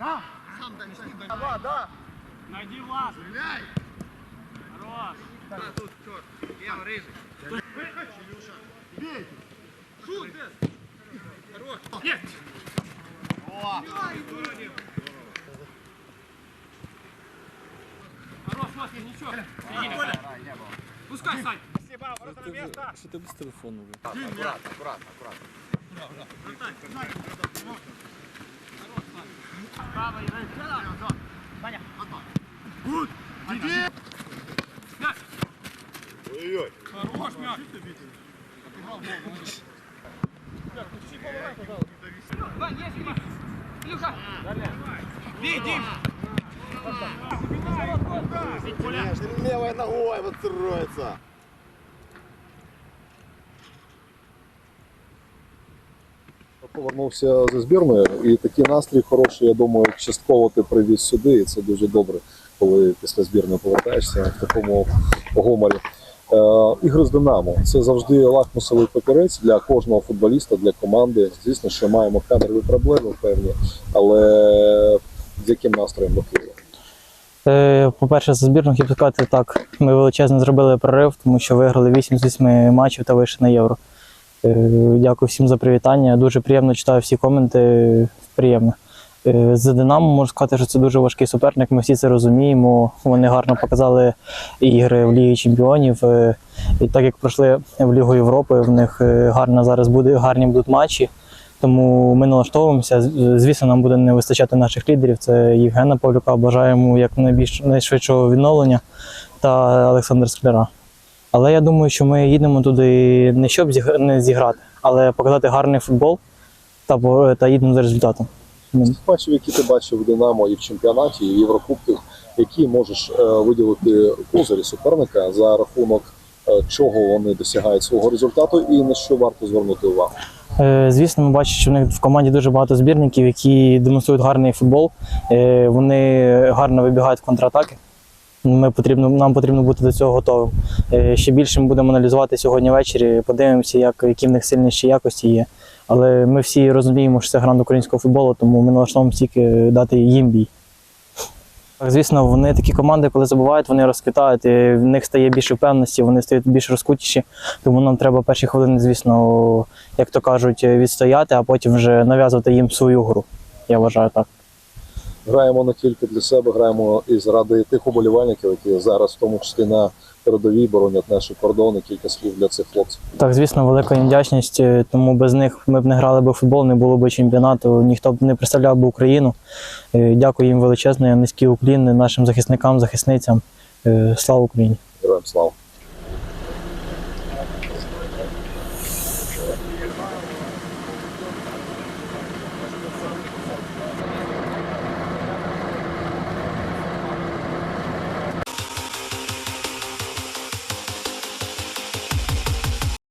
Да. Сам донеси, донеси. Да, да. Найди вас. Стреляй. Хорош. Да, тут черт. Я рыжий. Илюша. Бей. Шут, без. Хорош. Есть. О. Хорош, Маслин, ничего. Иди, Пускай, Сань. Спасибо, ворота на место. Что ты без телефона? Аккуратно, аккуратно, аккуратно. Аккуратно. Ой-ой. Хорош, мяч. Вань, есть, Илюха. Илюха. Бей, Дим. Левой ногой вот строится. Повернувся зі збірною, і такий настрій хороший, я думаю, частково ти привіз сюди, і це дуже добре, коли після збірної повертаєшся в такому гуморі. Е, ігри з Динамо це завжди лакмусовий папірець для кожного футболіста, для команди. Звісно, що маємо кадрові проблеми певні, але з яким настроєм до Києва? Е, По-перше, за збірну хотів сказати так. Ми величезно зробили прорив, тому що виграли 8 з 8 матчів та вийшли на євро. Е, Дякую всім за привітання. Дуже приємно читаю всі коменти. Приємно. Е, За Динамо можу сказати, що це дуже важкий суперник. Ми всі це розуміємо. Вони гарно показали ігри в Лігі Чемпіонів. Е, І так як пройшли в Лігу Європи, в них гарно зараз буде гарні будуть матчі. Тому ми налаштовуємося. Звісно, нам буде не вистачати наших лідерів. Це Євгена Павлюка. Бажаємо як найбільш найшвидшого відновлення та Олександр Скляра. Але я думаю, що ми їдемо туди не щоб не зіграти, але показати гарний футбол та, та їдемо за результатом. Матчів, які ти бачив в Динамо і в чемпіонаті, і в Єврокубках, які можеш е, виділити козирі суперника за рахунок е, чого вони досягають свого результату, і на що варто звернути увагу. Е, Звісно, ми бачимо, що в них в команді дуже багато збірників, які демонструють гарний футбол. Вони гарно вибігають в контратаки. Ми потрібно, нам потрібно бути до цього готовим. Е, Ще більше ми будемо аналізувати сьогодні ввечері, подивимося, як, які в них сильніші якості є. Але ми всі розуміємо, що це гранд українського футболу, тому ми налаштовуємо тільки дати їм бій. Звісно, вони такі команди, коли забувають, вони розквітають, і в них стає більше впевненості, вони стають більш розкутіші. Тому нам треба перші хвилини, звісно, як то кажуть, відстояти, а потім вже нав'язувати їм свою гру. Я вважаю так граємо не тільки для себе, граємо і заради тих уболівальників, які зараз в тому числі на передовій боронять наші кордони. Кілька слів для цих хлопців. Так, звісно, велика вдячність, е, Тому без них ми б не грали б футбол, не було б чемпіонату. Ніхто б не представляв би Україну. Е, дякую їм величезно, низький уклін нашим захисникам, захисницям. Е, слава Україні! Героям слава!